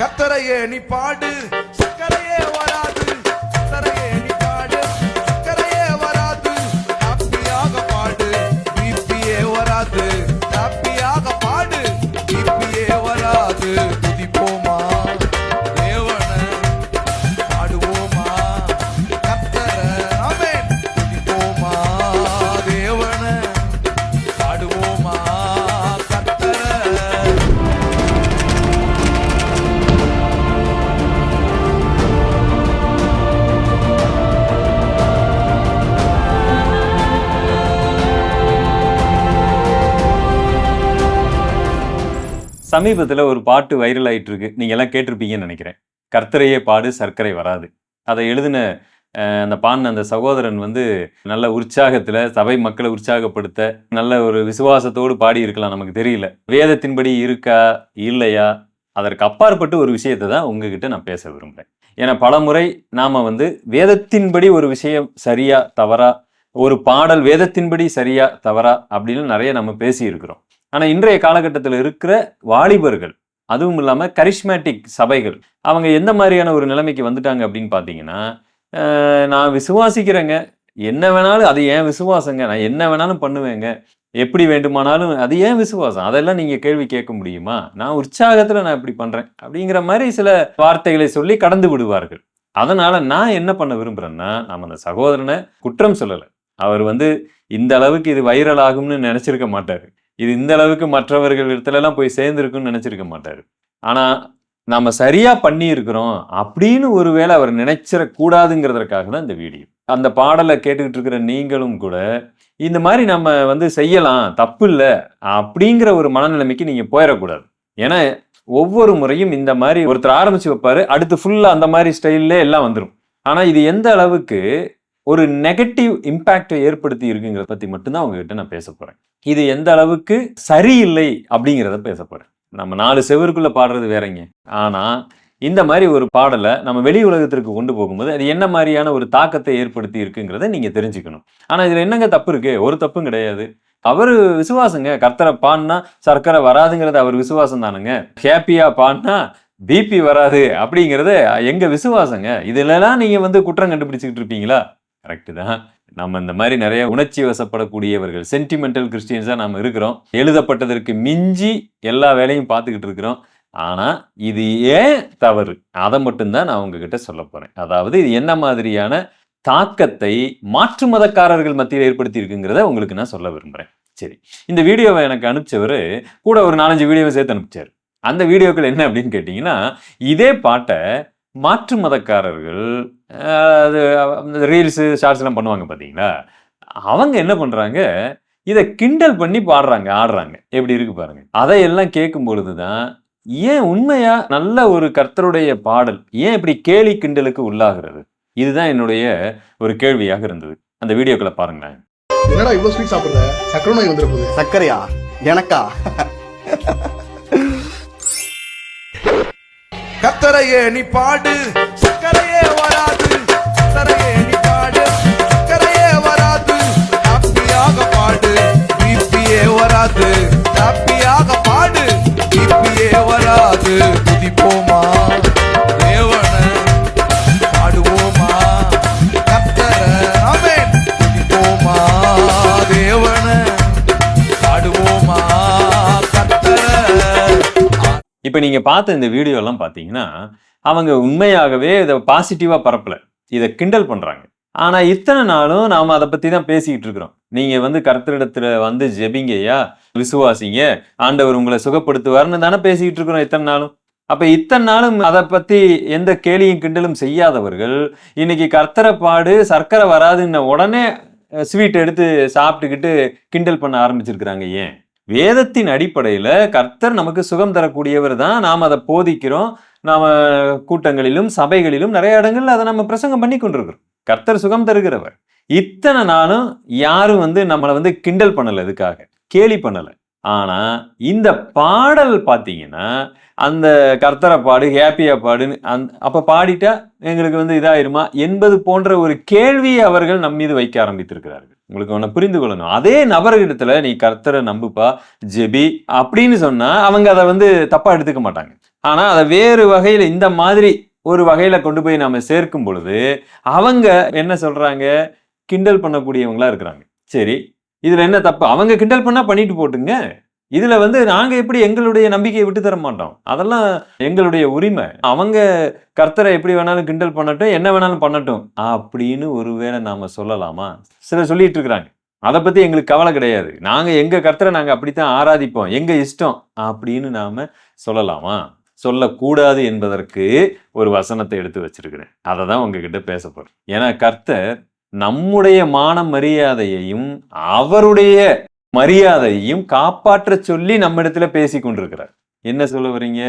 கத்தரையே நீ பாடு. சமீபத்தில் ஒரு பாட்டு வைரல் ஆகிட்டு இருக்கு நீங்க எல்லாம் கேட்டிருப்பீங்கன்னு நினைக்கிறேன். கர்த்தரையே பாடு சர்க்கரை வராது. அதை எழுதின அந்த பாடின அந்த சகோதரன் வந்து நல்ல உற்சாகத்தில் சபை மக்களை உற்சாகப்படுத்த நல்ல ஒரு விசுவாசத்தோடு பாடி இருக்கலாம் நமக்கு தெரியல. வேதத்தின்படி இருக்கா இல்லையா? அதற்கு அப்பாற்பட்டு ஒரு விஷயத்தை தான் உங்ககிட்ட நான் பேச விரும்புகிறேன் ஏன்னா பலமுறை நாம் வந்து வேதத்தின்படி ஒரு விஷயம் சரியா தவறா ஒரு பாடல் வேதத்தின்படி சரியா தவறா அப்படின்னு நிறைய நம்ம பேசி ஆனால் இன்றைய காலகட்டத்தில் இருக்கிற வாலிபர்கள் அதுவும் இல்லாமல் கரிஷ்மேட்டிக் சபைகள் அவங்க எந்த மாதிரியான ஒரு நிலைமைக்கு வந்துட்டாங்க அப்படின்னு பார்த்தீங்கன்னா நான் விசுவாசிக்கிறேங்க. என்ன வேணாலும் அது ஏன் விசுவாசங்க? நான் என்ன வேணாலும் பண்ணுவேங்க. எப்படி வேண்டுமானாலும் அது ஏன் விசுவாசம்? அதெல்லாம் நீங்கள் கேள்வி கேட்க முடியுமா? நான் உற்சாகத்தில் நான் இப்படி பண்ணுறேன் அப்படிங்கிற மாதிரி சில வார்த்தைகளை சொல்லி கடந்து விடுவார்கள். அதனால் நான் என்ன பண்ண விரும்புறேன்னா நம்ம அந்த சகோதரனை குற்றம் சொல்லலை. அவர் வந்து இந்த அளவுக்கு இது வைரல் ஆகும்னு நினச்சிருக்க மாட்டார். இது இந்த அளவுக்கு மற்றவர்கள் இடத்துலலாம் போய் சேர்ந்துருக்குன்னு நினச்சிருக்க மாட்டார். ஆனால் நாம் சரியாக பண்ணியிருக்கிறோம் அப்படின்னு ஒருவேளை அவர் நினைச்சிடக்கூடாதுங்கிறதுக்காக தான் இந்த வீடியோ. அந்த பாடலை கேட்டுக்கிட்டு இருக்கிற நீங்களும் கூட இந்த மாதிரி நம்ம வந்து செய்யலாம் தப்பு இல்லை அப்படிங்கிற ஒரு மனநிலைமைக்கு நீங்கள் போயிடக்கூடாது ஏன்னா ஒவ்வொரு முறையும் இந்த மாதிரி ஒருத்தர் ஆரம்பிச்சு வைப்பாரு அடுத்து ஃபுல்லாக அந்த மாதிரி ஸ்டைல்லே எல்லாம் வந்துடும் ஆனால் இது எந்த அளவுக்கு ஒரு நெகட்டிவ் இம்பேக்டை ஏற்படுத்தி இருக்குங்கிறத பற்றி மட்டும்தான் உங்ககிட்ட நான் பேச போகிறேன் இது எந்த அளவுக்கு சரியில்லை அப்படிங்கிறத பேசப்படும் நம்ம நாலு செவருக்குள்ள பாடுறது வேறங்க. ஆனா இந்த மாதிரி ஒரு பாடலை நம்ம வெளி உலகத்திற்கு கொண்டு போகும்போது அது என்ன மாதிரியான ஒரு தாக்கத்தை ஏற்படுத்தி இருக்குங்கிறத நீங்க தெரிஞ்சுக்கணும். ஆனா இதுல என்னங்க தப்பு இருக்கு? ஒரு தப்பும் கிடையாது. அவர் விசுவாசங்க. கர்த்தரை பாடினா சர்க்கரை வராதுங்கிறது அவர் விசுவாசம் தானுங்க. ஹேப்பியா பாடினா பிபி வராது அப்படிங்கிறது எங்க விசுவாசங்க? இதுலலாம் நீங்க வந்து குற்றம் கண்டுபிடிச்சிக்கிட்டு இருப்பீங்களா? கரெக்டு தான். நம்ம இந்த மாதிரி நிறைய உணர்ச்சி வசப்படக்கூடியவர்கள் சென்டிமெண்டல் கிறிஸ்டியன்ஸாக நாம் இருக்கிறோம். எழுதப்பட்டதற்கு மிஞ்சி எல்லா வேலையும் பார்த்துக்கிட்டு இருக்கிறோம். ஆனால் இது ஏன் தவறு? அதை மட்டும்தான் நான் உங்ககிட்ட சொல்ல போகிறேன் அதாவது இது என்ன மாதிரியான தாக்கத்தை மாற்று மதக்காரர்கள் மத்தியில் ஏற்படுத்தி இருக்குங்கிறத உங்களுக்கு நான் சொல்ல விரும்புகிறேன் சரி. இந்த வீடியோவை எனக்கு அனுப்பிச்சவர் கூட ஒரு நாலஞ்சு வீடியோவை சேர்த்து அனுப்பிச்சார். அந்த வீடியோக்கள் என்ன அப்படின்னு கேட்டிங்கன்னா இதே பாட்டை மாற்று மதக்காரர்கள் அது அந்த ரீல்ஸு ஷார்ட்ஸ் எல்லாம் பண்ணுவாங்க பார்த்தீங்களா? அவங்க என்ன பண்றாங்க? இதை கிண்டல் பண்ணி பாடுறாங்க ஆடுறாங்க. எப்படி இருக்கு பாருங்க. அதையெல்லாம் கேட்கும் பொழுதுதான் ஏன் உண்மையா நல்ல ஒரு கர்த்தருடைய பாடல் ஏன் இப்படி கேலி கிண்டலுக்கு உள்ளாகிறது? இதுதான் என்னுடைய ஒரு கேள்வியாக இருந்தது. அந்த வீடியோக்களை பாருங்களேன். என்னடா இவ்வளவு ஸ்வீட் சாப்பிடுற? சக்கரை நோய் வந்துட போகுது. சர்க்கரையா எனக்கா? கத்தரையே நீ பாடு. சக்கரையே வராது. ஹாப்பியாக பாடு. பிபியே வராது. குதிப்போமா? தேவன பாடுவோமா? கத்தர தேவன பாடுவோமா? கத்தர இப்போ நீங்க பார்த்த இந்த வீடியோ எல்லாம் பார்த்தீங்கன்னா அவங்க உண்மையாகவே இதை பாசிட்டிவாக பரப்பல. இதை கிண்டல் பண்றாங்க. ஆனால் இத்தனை நாளும் நாம் அதை பற்றி தான் பேசிக்கிட்டு இருக்கிறோம். நீங்கள் வந்து கர்த்தரிடத்தில் வந்து ஜெபிங்கய்யா விசுவாசிங்க ஆண்டவர் உங்களை சுகப்படுத்துவார்னு தானே பேசிக்கிட்டு இருக்கிறோம் இத்தனை நாளும். அப்போ இத்தனை நாளும் அதை பற்றி எந்த கேலியும் கிண்டலும் செய்யாதவர்கள் இன்னைக்கு கர்த்தரை பாடு சர்க்கரை வராதுன்ன உடனே ஸ்வீட் எடுத்து சாப்பிட்டுக்கிட்டு கிண்டல் பண்ண ஆரம்பிச்சிருக்கிறாங்க ஏன்? வேதத்தின் அடிப்படையில் கர்த்தர் நமக்கு சுகம் தரக்கூடியவர் தான் நாம் அதை போதிக்கிறோம். நாம் கூட்டங்களிலும் சபைகளிலும் நிறைய இடங்கள்ல அதை நம்ம பிரசங்கம் பண்ணி கொண்டிருக்கிறோம் கர்த்தர் சுகம் தருகிறவர். இத்தனை நாளும் யாரும் வந்து நம்மளை வந்து கிண்டல் பண்ணலை இதுக்காக கேலி பண்ணலை. ஆனால் இந்த பாடல் பார்த்தீங்கன்னா அந்த கர்த்தரை பாடு ஹேப்பியா பாடுன்னு அந் அப்போ பாடிட்டா எங்களுக்கு வந்து இதாயிருமா? என்பது போன்ற ஒரு கேள்வியை அவர்கள் நம் மீது வைக்க ஆரம்பித்திருக்கிறார்கள். உங்களுக்கு ஒன்று புரிந்து கொள்ளணும். அதே நபர்களிடத்துல நீ கர்த்தரை நம்புப்பா ஜெபி அப்படின்னு சொன்னால் அவங்க அதை வந்து தப்பாக எடுத்துக்க மாட்டாங்க. ஆனால் அதை வேறு வகையில் இந்த மாதிரி ஒரு வகையில கொண்டு போய் நாம சேர்க்கும் பொழுது அவங்க என்ன சொல்றாங்க? கிண்டல் பண்ணக்கூடியவங்களா இருக்கிறாங்க. சரி இதுல என்ன தப்பு? அவங்க கிண்டல் பண்ணா பண்ணிட்டு போட்டுங்க. இதுல வந்து நாங்க எப்படி எங்களுடைய நம்பிக்கையை விட்டு தர மாட்டோம்? அதெல்லாம் எங்களுடைய உரிமை. அவங்க கர்த்தரை எப்படி வேணாலும் கிண்டல் பண்ணட்டும் என்ன வேணாலும் பண்ணட்டும் அப்படின்னு ஒருவேளை நாம சொல்லலாமா? சிலர் சொல்லிட்டு இருக்கிறாங்க. அதை பத்தி எங்களுக்கு கவலை கிடையாது. நாங்க எங்க கர்த்தரை நாங்க அப்படித்தான் ஆராதிப்போம் எங்க இஷ்டம் அப்படின்னு நாம சொல்லலாமா? சொல்லக்கூடாது என்பதற்கு ஒரு வசனத்தை எடுத்து வச்சிருக்கிறேன். அதை தான் உங்ககிட்ட பேச போறேன். ஏன்னா கர்த்தர் நம்முடைய மான மரியாதையையும் அவருடைய மரியாதையையும் காப்பாற்ற சொல்லி நம்ம இடத்துல பேசி கொண்டிருக்கிறார். என்ன சொல்ல வரீங்க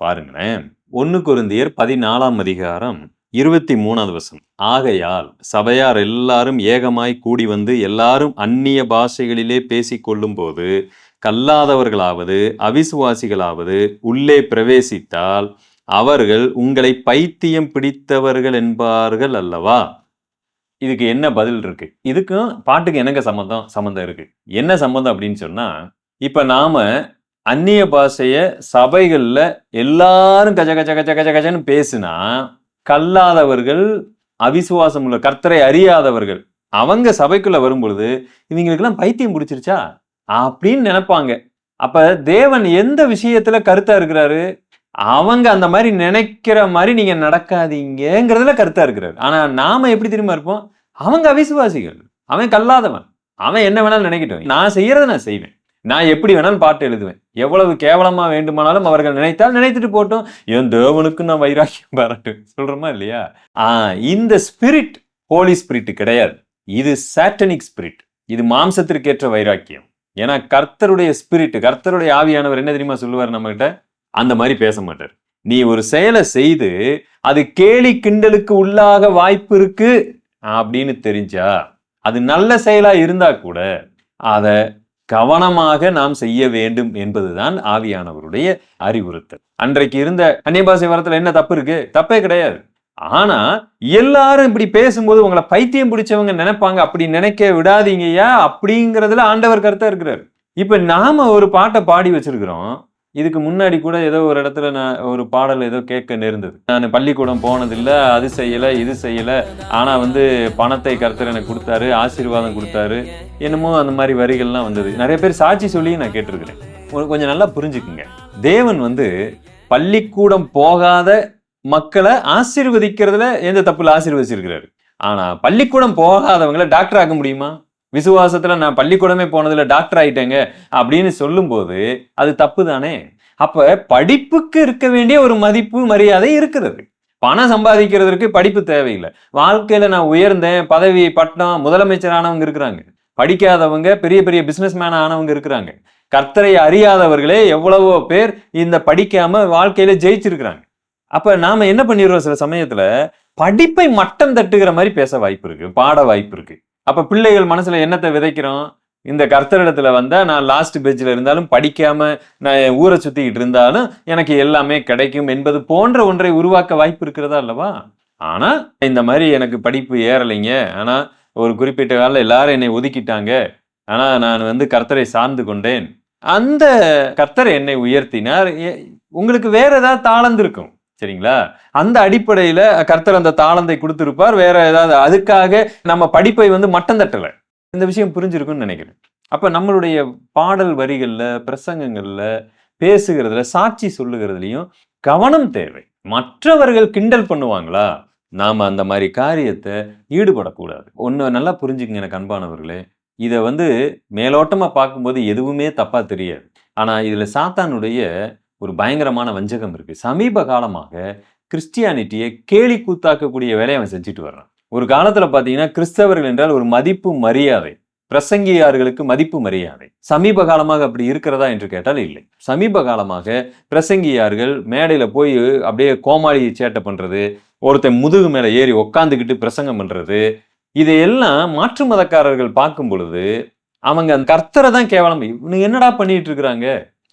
பாருங்களேன். ஒன்னு குருந்தியர் பதினாலாம் அதிகாரம் இருபத்தி மூணாவது வசனம். ஆகையால் சபையார் எல்லாரும் ஏகமாய் கூடி வந்து எல்லாரும் அந்நிய பாஷைகளிலே பேசிக்கொள்ளும் போது கல்லாதவர்களாவது அவிசுவாசிகளாவது உள்ளே பிரவேசித்தால் அவர்கள் உங்களை பைத்தியம் பிடித்தவர்கள் என்பார்கள் அல்லவா? இதுக்கு என்ன பதில் இருக்கு? இதுக்கும் பாட்டுக்கு என்னங்க சம்மந்தம் சம்மந்தம் இருக்கு? என்ன சம்மந்தம் அப்படின்னு சொன்னா இப்ப நாம அந்நிய பாஷைய சபைகள்ல எல்லாரும் கஜ கஜ கஜ கஜ கஜன்னு பேசுனா கல்லாதவர்கள் அவிசுவாசம் உள்ள கர்த்தரை அறியாதவர்கள் அவங்க சபைக்குள்ள வரும்பொழுது இவங்களுக்கெல்லாம் பைத்தியம் பிடிச்சிருச்சா? அப்படின்னு நினைப்பாங்க. அப்ப தேவன் எந்த விஷயத்துல கருத்தா இருக்கிறாரு? அவங்க அந்த மாதிரி நினைக்கிற மாதிரி நீங்க நடக்காதீங்கங்கிறதுல கருத்தா இருக்கிறாரு. ஆனா நாம எப்படி தெரியுமா இருப்போம்? அவங்க அவிசுவாசிகள். அவன் கல்லாதவன். அவன் என்ன வேணாலும் நினைக்கட்டும். நான் செய்யறத நான் செய்வேன். நான் எப்படி வேணாலும் பாட்டு எழுதுவேன். எவ்வளவு கேவலமா வேண்டுமானாலும் அவர்கள் நினைத்தால் நினைத்துட்டு போட்டோம். என் தேவனுக்கு நான் வைராக்கியம் பாராட்டுவேன். சொல்றோமா இல்லையா? ஆஹ் இந்த ஸ்பிரிட் ஹோலி ஸ்பிரிட் கிடையாது. இது சாட்டனிக் ஸ்பிரிட் இது மாம்சத்திற்கேற்ற வைராக்கியம். ஏன்னா கர்த்தருடைய ஸ்பிரிட் கர்த்தருடைய ஆவியானவர் என்ன தெரியுமா சொல்லுவார் நம்மகிட்ட? அந்த மாதிரி பேச மாட்டார். நீ ஒரு செயலை செய்து அது கேலி கிண்டலுக்கு உள்ளாக வாய்ப்பு இருக்கு அப்படின்னு தெரிஞ்சா அது நல்ல செயலா இருந்தா கூட அதை கவனமாக நாம் செய்ய வேண்டும் என்பதுதான் ஆவியானவருடைய அறிவுறுத்தல். அன்றைக்கு இருந்த அந்நியபாசை வரத்துல என்ன தப்பு இருக்கு? தப்பே கிடையாது. ஆனா எல்லாரும் இப்படி பேசும்போது உங்களை பைத்தியம் பிடிச்சவங்க நினைப்பாங்க. அப்படி நினைக்க விடாதீங்கய்யா அப்படிங்கிறதுல ஆண்டவர் கருத்தா இருக்கிறார். இப்ப நாம ஒரு பாட்டை பாடி வச்சிருக்கிறோம். இதுக்கு முன்னாடி கூட ஏதோ ஒரு இடத்துல நான் ஒரு பாடல் ஏதோ கேட்க நேர்ந்தது. நான் பள்ளிக்கூடம் போனதில்லை அது செய்யலை இது செய்யலை. ஆனால் வந்து பணத்தை கருத்தர் எனக்கு கொடுத்தாரு ஆசீர்வாதம் கொடுத்தாரு. என்னமோ அந்த மாதிரி வரிகள்லாம் வந்தது. நிறைய பேர் சாட்சி சொல்லி நான் கேட்டிருக்கிறேன். கொஞ்சம் நல்லா புரிஞ்சுக்குங்க. தேவன் வந்து பள்ளிக்கூடம் போகாத மக்களை ஆசீர்வதிக்கிறதுல எந்த தப்புல ஆசீர்வதிச்சிருக்கிறாரு? ஆனா பள்ளிக்கூடம் போகாதவங்கள டாக்டர் ஆக்க முடியுமா? விசுவாசத்துல நான் பள்ளிக்கூடமே போனதுல டாக்டர் ஆயிட்டேங்க அப்படின்னு சொல்லும்போது அது தப்பு தானே அப்ப படிப்புக்கு இருக்க வேண்டிய ஒரு மதிப்பு மரியாதை இருக்கிறது. பணம் சம்பாதிக்கிறதுக்கு படிப்பு தேவையில்லை. வாழ்க்கையில நான் உயர்ந்தேன் பதவி பட்டம் முதலமைச்சரானவங்க இருக்கிறாங்க. படிக்காதவங்க பெரிய பெரிய பிசினஸ் மேன் ஆனவங்க இருக்கிறாங்க. கர்த்தரை அறியாதவர்களே எவ்வளவோ பேர் இந்த படிக்காம வாழ்க்கையில ஜெயிச்சிருக்கிறாங்க. அப்ப நாம என்ன பண்ணிடுறோம் சில சமயத்துல? படிப்பை மட்டம் தட்டுகிற மாதிரி பேச வாய்ப்பு இருக்கு பாட வாய்ப்பு இருக்கு. அப்ப பிள்ளைகள் மனசுல என்னத்தை விதைக்கிறோம்? இந்த கர்த்தரிடத்துல வந்தா நான் லாஸ்ட் பெஞ்சில் இருந்தாலும் படிக்காம நான் ஊரை சுத்திக்கிட்டு இருந்தாலும் எனக்கு எல்லாமே கிடைக்கும் என்பது போன்ற ஒன்றை உருவாக்க வாய்ப்பு இருக்கிறதா அல்லவா? ஆனா இந்த மாதிரி எனக்கு படிப்பு ஏறலைங்க. ஆனா ஒரு குறிப்பிட்ட காலம் எல்லாரும் என்னை ஒதுக்கிட்டாங்க. ஆனா நான் வந்து கர்த்தரை சார்ந்து கொண்டேன். அந்த கர்த்தர் என்னை உயர்த்தினார். உங்களுக்கு வேற ஏதாவது தாளந்து இருக்கும் சரிங்களா? அந்த அடிப்படையில கர்த்தர் அந்த தாளந்தை கொடுத்திருப்பார். வேற ஏதாவது அதுக்காக நம்ம படிப்பை வந்து மட்டம் தட்டலை. இந்த விஷயம் புரிஞ்சிருக்கும்னு நினைக்கிறேன். அப்ப நம்மளுடைய பாடல் வரிகள்ல பிரசங்கங்கள்ல பேசுகிறதுல சாட்சி சொல்லுகிறதுலையும் கவனம் தேவை. மற்றவர்கள் கிண்டல் பண்ணுவாங்களா? நாம அந்த மாதிரி காரியத்தை ஈடுபடக்கூடாது. ஒன்று நல்லா புரிஞ்சுக்குங்க எனக்கு அன்பானவர்களே. இதை வந்து மேலோட்டமாக பார்க்கும்போது எதுவுமே தப்பாக தெரியாது. ஆனால் இதில் சாத்தானுடைய ஒரு பயங்கரமான வஞ்சகம் இருக்குது சமீப காலமாக கிறிஸ்டியானிட்டியை கேலி கூத்தாக்கக்கூடிய வேலையை அவன் செஞ்சுட்டு வர்றான். ஒரு காலத்தில் பார்த்தீங்கன்னா கிறிஸ்தவர்கள் என்றால் ஒரு மதிப்பு மரியாதை பிரசங்கியார்களுக்கு மதிப்பு மரியாதை. சமீப காலமாக அப்படி இருக்கிறதா என்று கேட்டால் இல்லை. சமீப காலமாக பிரசங்கியார்கள் மேடையில் போய் அப்படியே கோமாளி சேட்டை பண்ணுறது ஒருத்தன் முதுகு மேலே ஏறி உக்காந்துக்கிட்டு பிரசங்கம் பண்ணுறது இதையெல்லாம் மாற்று மதக்காரர்கள் பார்க்கும் பொழுது அவங்க அந்த கர்த்தரை தான் கேவலம் இவனுக்கு என்னடா பண்ணிட்டு இருக்கிறாங்க?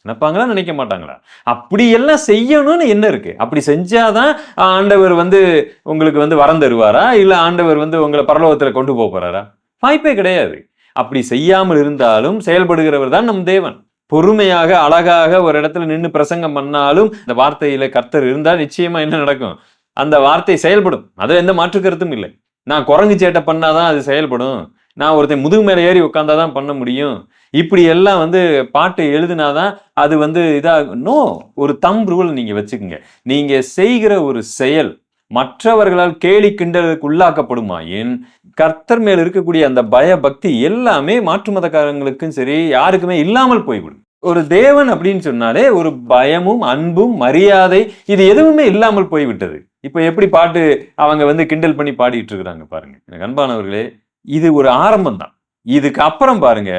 நினைப்பாங்களா நினைக்க மாட்டாங்களா? அப்படியெல்லாம் செய்யணும்னு என்ன இருக்கு? அப்படி செஞ்சாதான் ஆண்டவர் வந்து உங்களுக்கு வந்து வரம் தருவாரா? இல்லை ஆண்டவர் வந்து உங்களை பரலோகத்துல கொண்டு போக போறாரா? வாய்ப்பே கிடையாது. அப்படி செய்யாமல் இருந்தாலும் செயல்படுகிறவர் தான் நம் தேவன். பொறுமையாக அழகாக ஒரு இடத்துல நின்று பிரசங்கம் பண்ணாலும் இந்த வார்த்தையில கர்த்தர் இருந்தால் நிச்சயமா என்ன நடக்கும்? அந்த வார்த்தை செயல்படும். அதில் எந்த மாற்று கருத்தும் இல்லை. நான் குரங்கு சேட்டை பண்ணாதான் அது செயல்படும். நான் ஒருத்தன் முதுகு மேலே ஏறி உட்காந்தாதான் பண்ண முடியும். இப்படி எல்லாம் வந்து பாட்டு எழுதுனாதான் அது வந்து இதாக நோ ஒரு தம் ரூல் நீங்கள் வச்சுக்கோங்க. நீங்கள் செய்கிற ஒரு செயல் மற்றவர்களால் கேலி கிண்டலுக்கு உள்ளாக்கப்படுமாயின் கர்த்தர் மேல் இருக்கக்கூடிய அந்த பய பக்தி எல்லாமே மாற்று மதக்காரங்களுக்கும் சரி யாருக்குமே இல்லாமல் போய்விடும். ஒரு தேவன் அப்படின்னு சொன்னாலே ஒரு பயமும் அன்பும் மரியாதை இது எதுவுமே இல்லாமல் போய்விட்டது. இப்போ எப்படி பாட்டு அவங்க வந்து கிண்டல் பண்ணி பாடிட்டு இருக்கிறாங்க பாருங்க. எனக்கு அன்பானவர்களே இது ஒரு ஆரம்பம் தான் இதுக்கு அப்புறம் பாருங்க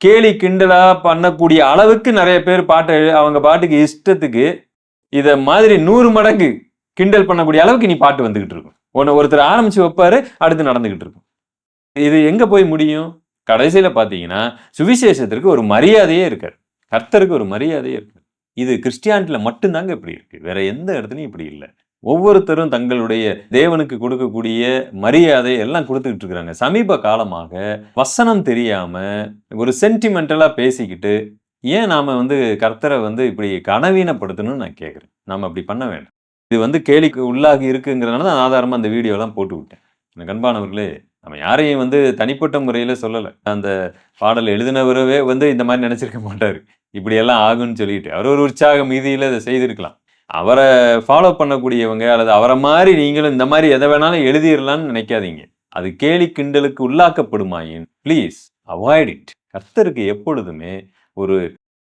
கேலி கிண்டலா பண்ணக்கூடிய அளவுக்கு நிறைய பேர் பாட்டை அவங்க பாட்டுக்கு இஷ்டத்துக்கு இத மாதிரி நூறு மடங்கு கிண்டல் பண்ணக்கூடிய அளவுக்கு நீ பாட்டு வந்துகிட்டு இருக்கும். உன்னை ஒருத்தர் ஆரம்பிச்சு வைப்பாரு அடுத்து நடந்துகிட்டு இருக்கும். இது எங்க போய் முடியும்? கடைசியில பாத்தீங்கன்னா சுவிசேஷத்திற்கு ஒரு மரியாதையே இருக்காது கர்த்தருக்கு ஒரு மரியாதையே இருக்கு இது கிறிஸ்டியானிட்டியில் மட்டும்தாங்க இப்படி இருக்கு. வேற எந்த இடத்துலையும் இப்படி இல்லை. ஒவ்வொருத்தரும் தங்களுடைய தேவனுக்கு கொடுக்கக்கூடிய மரியாதை எல்லாம் கொடுத்துக்கிட்டு இருக்கிறாங்க. சமீப காலமாக வசனம் தெரியாம ஒரு சென்டிமெண்டலா பேசிக்கிட்டு ஏன் நாம வந்து கர்த்தரை வந்து இப்படி கனவீனப்படுத்தணும்னு நான் கேட்குறேன் நாம் அப்படி பண்ண வேண்டாம். இது வந்து கேலிக்கு உள்ளாகி இருக்குங்கிறனால தான் ஆதாரமாக அந்த வீடியோலாம் போட்டு விட்டேன். எனக்கு அன்பானவர்களே நம்ம யாரையும் வந்து தனிப்பட்ட முறையில் சொல்லலை. அந்த பாடல் எழுதினவரவே வந்து இந்த மாதிரி நினச்சிருக்க மாட்டார். இப்படியெல்லாம் ஆகுன்னு ஆகும்னு சொல்லிட்டு அவர் ஒரு உற்சாக மீதியில் இதை செய்திருக்கலாம். அவரை ஃபாலோ பண்ணக்கூடியவங்க அல்லது அவரை மாதிரி நீங்களும் இந்த மாதிரி எதை வேணாலும் எழுதிடலாம்னு நினைக்காதீங்க. அது கேலி கிண்டலுக்கு உள்ளாக்கப்படுமாயின். ப்ளீஸ் அவாய்ட் இட் கர்த்தருக்கு எப்பொழுதுமே ஒரு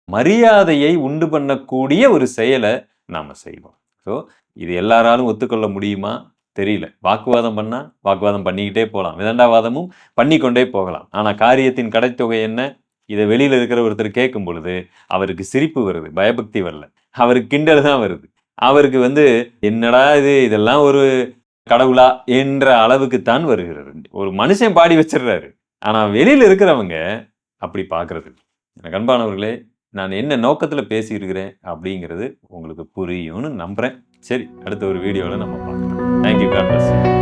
மரியாதையை உண்டு பண்ணக்கூடிய ஒரு செயலை நாம் செய்வோம். ஸோ இது எல்லாராலும் ஒத்துக்கொள்ள முடியுமா? தெரியல. வாக்குவாதம் பண்ணால் வாக்குவாதம் பண்ணிக்கிட்டே போகலாம். விதண்டாவாதமும் பண்ணிக்கொண்டே போகலாம். ஆனால் காரியத்தின் கடைத்தொகை என்ன? இதை வெளியில் இருக்கிற ஒருத்தர் கேட்கும் பொழுது அவருக்கு சிரிப்பு வருது பயபக்தி வரல. அவருக்கு கிண்டல் தான் வருது. அவருக்கு வந்து என்னடா இது? இதெல்லாம் ஒரு கடவுளா? என்ற அளவுக்கு தான் வருகிறது ஒரு மனுஷன் பாடி வச்சிடுறாரு ஆனால் வெளியில் இருக்கிறவங்க அப்படி பார்க்கறது எனக்கு அன்பானவர்களே நான் என்ன நோக்கத்தில் பேசியிருக்கிறேன் அப்படிங்கிறது உங்களுக்கு புரியும்னு நம்புகிறேன் சரி அடுத்த ஒரு வீடியோவில் நம்ம பார்க்கலாம். Thank you God plus